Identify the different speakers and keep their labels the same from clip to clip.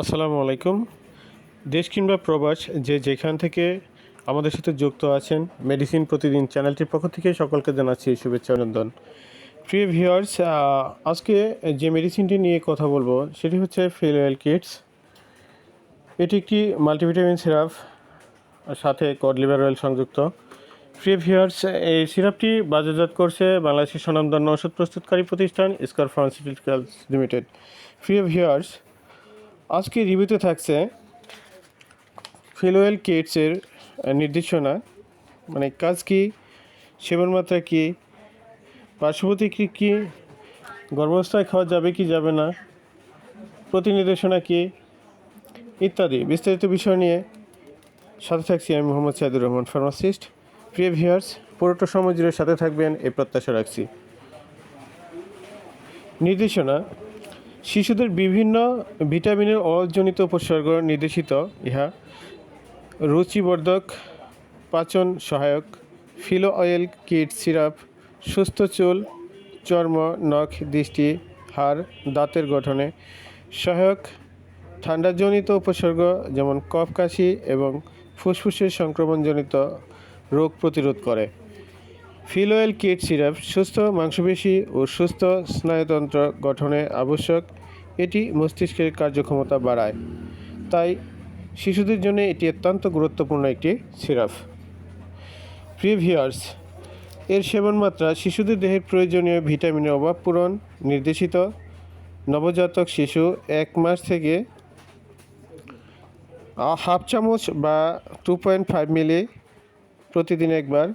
Speaker 1: আসসালামু আলাইকুম। দেশ কিংবা প্রবাস যে যেখান থেকে আমাদের সাথে যুক্ত আছেন মেডিসিন প্রতিদিন চ্যানেলটির পক্ষ থেকে সকলকে জানাচ্ছি শুভেচ্ছা অভিনন্দন। প্রিয় ভিউয়ার্স আজকে যে মেডিসিনটি নিয়ে কথা বলব, সেটি হচ্ছে ফিলোয়েল কিটস এটি একটি মাল্টিভিটামিন সিরাপ সাথে কড লিভার অয়েল সংযুক্ত। প্রিয় ভিউয়ার্স, এই সিরাপটি বাজারজাত করছে বাংলাদেশের স্বনামধন্য ওষুধ প্রস্তুতকারী প্রতিষ্ঠান স্কর ফার্মাসিউটিক্যালস লিমিটেড প্রিয় ভিউয়ার্স আজকে রিভিউতে থাকছে ফিলোয়েল কিটসের নির্দেশনা। মানে কাজ কি সেবন মাত্রা কী পার্শ্বপ্রতিক্রিয়া কী, গর্ভাবস্থায় খাওয়া যাবে কি যাবে না, প্রতি নির্দেশনা কী, ইত্যাদি বিস্তারিত বিষয় নিয়ে সাথে থাকছি আমি মোহাম্মদ সাইদুর রহমান, ফার্মাসিস্ট। প্রিয় ভিউয়ার্স, পুরোটা সময় জুড়ে সাথে থাকবেন, এই প্রত্যাশা রাখছি। নির্দেশনা শিশুদের বিভিন্ন ভিটামিনের অজনিত উপসর্গ নির্দেশিত। ইহা রুচিবর্ধক, পাচন সহায়ক, ফিলো অয়েল, কিট সিরাপ, সুস্থ চুল, চর্ম, নখ, দৃষ্টি, হাড়, দাঁতের গঠনে সহায়ক। ঠান্ডাজনিত উপসর্গ যেমন কফ, কাশি এবং ফুসফুসের সংক্রমণজনিত রোগ প্রতিরোধ করে। ফিলোয়েল কিট সিরাপ, সুস্থ মাংসপেশি ও সুস্থ স্নায়ুতন্ত্র গঠনে আবশ্যক। এটি মস্তিষ্কের কার্যক্ষমতা বাড়ায়। তাই শিশুদের জন্য এটি অত্যন্ত গুরুত্বপূর্ণ একটি সিরাপ। প্রিভিয়ার্স, এর সেবন মাত্রা শিশুদের দেহের প্রয়োজনীয় ভিটামিনের অভাব পূরণ, নির্দেশিত। নবজাতক শিশু এক মাস থেকে হাফ চামচ বা টু পয়েন্ট ফাইভ মিলি প্রতিদিন একবার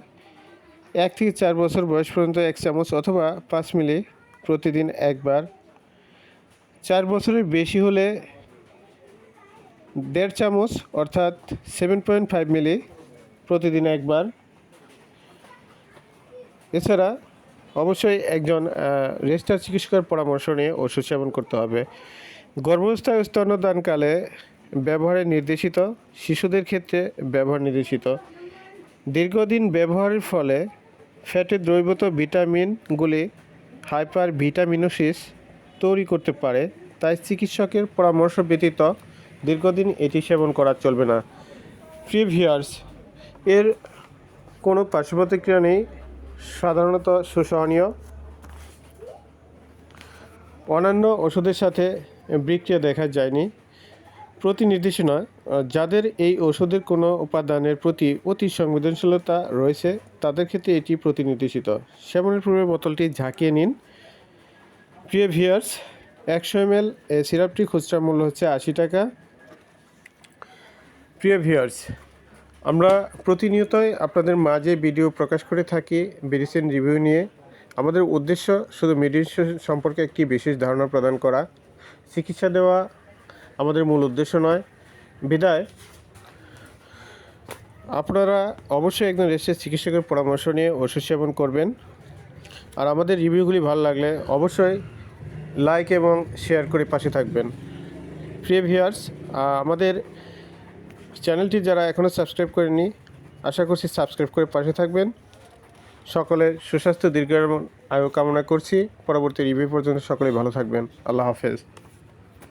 Speaker 1: এক থেকে চার বছর বয়স পর্যন্ত এক চামচ অথবা পাঁচ মিলি প্রতিদিন একবার। চার বছরের বেশি হলে দেড় চামচ অর্থাৎ সেভেন পয়েন্ট ফাইভ মিলি প্রতিদিন একবার। এছাড়া অবশ্যই একজন রেজিস্টার চিকিৎসকের পরামর্শ নিয়ে ওষুধ সেবন করতে হবে। গর্ভাবস্থায় স্তন্যদানকালে ব্যবহারে নির্দেশিত, শিশুদের ক্ষেত্রে ব্যবহার নির্দেশিত। দীর্ঘদিন ব্যবহারের ফলে ফ্যাটে দ্রবীভূত ভিটামিনগুলি হাইপার ভিটামিনোসিস তৈরি করতে পারে, তাই চিকিৎসকের পরামর্শ ব্যতীত দীর্ঘদিন এটি সেবন করা চলবে না। প্রিভিয়ার্স, এর কোনো পার্শ্বপ্রতিক্রিয়া নেই, সাধারণত সুসহনীয় অন্যান্য ওষুধের সাথে বিক্রিয়া দেখা যায়নি। প্রতি নির্দেশনা যাদের এই ওষুধের কোনো উপাদানের প্রতি অতি সংবেদনশীলতা রয়েছে, তাদের ক্ষেত্রে এটি প্রতিনির্দেশিত। সেবনের পূর্বে বোতলটি ঝাঁকিয়ে নিন। প্রিয় ভিয়ার্স একশো এম এল সিরাপটি খুচরা মূল্য হচ্ছে আশি টাকা। প্রিয় ভিয়ার্স আমরা প্রতিনিয়তই আপনাদের মাঝে ভিডিও প্রকাশ করে থাকি, মেডিসিন রিভিউ নিয়ে। আমাদের উদ্দেশ্য শুধু মেডিসিন সম্পর্কে একটি বিশেষ ধারণা প্রদান করা, চিকিৎসা দেওয়া আমাদের মূল উদ্দেশ্য নয়। বিদায়। আপনারা অবশ্যই একজন রেজিস্টার চিকিৎসকের পরামর্শ নিয়ে ওষুধ সেবন করবেন। আর আমাদের রিভিউগুলি ভালো লাগলে অবশ্যই লাইক এবং শেয়ার করে পাশে থাকবেন। প্রিয় ভিউয়ার্স আমাদের চ্যানেলটি যারা এখনও সাবস্ক্রাইব করেনি আশা করছি সাবস্ক্রাইব করে পাশে থাকবেন। সকলের সুস্বাস্থ্য দীর্ঘ আয়ু কামনা করছি। পরবর্তী রিভিউ পর্যন্ত সকলেই ভালো থাকবেন। আল্লাহ হাফেজ।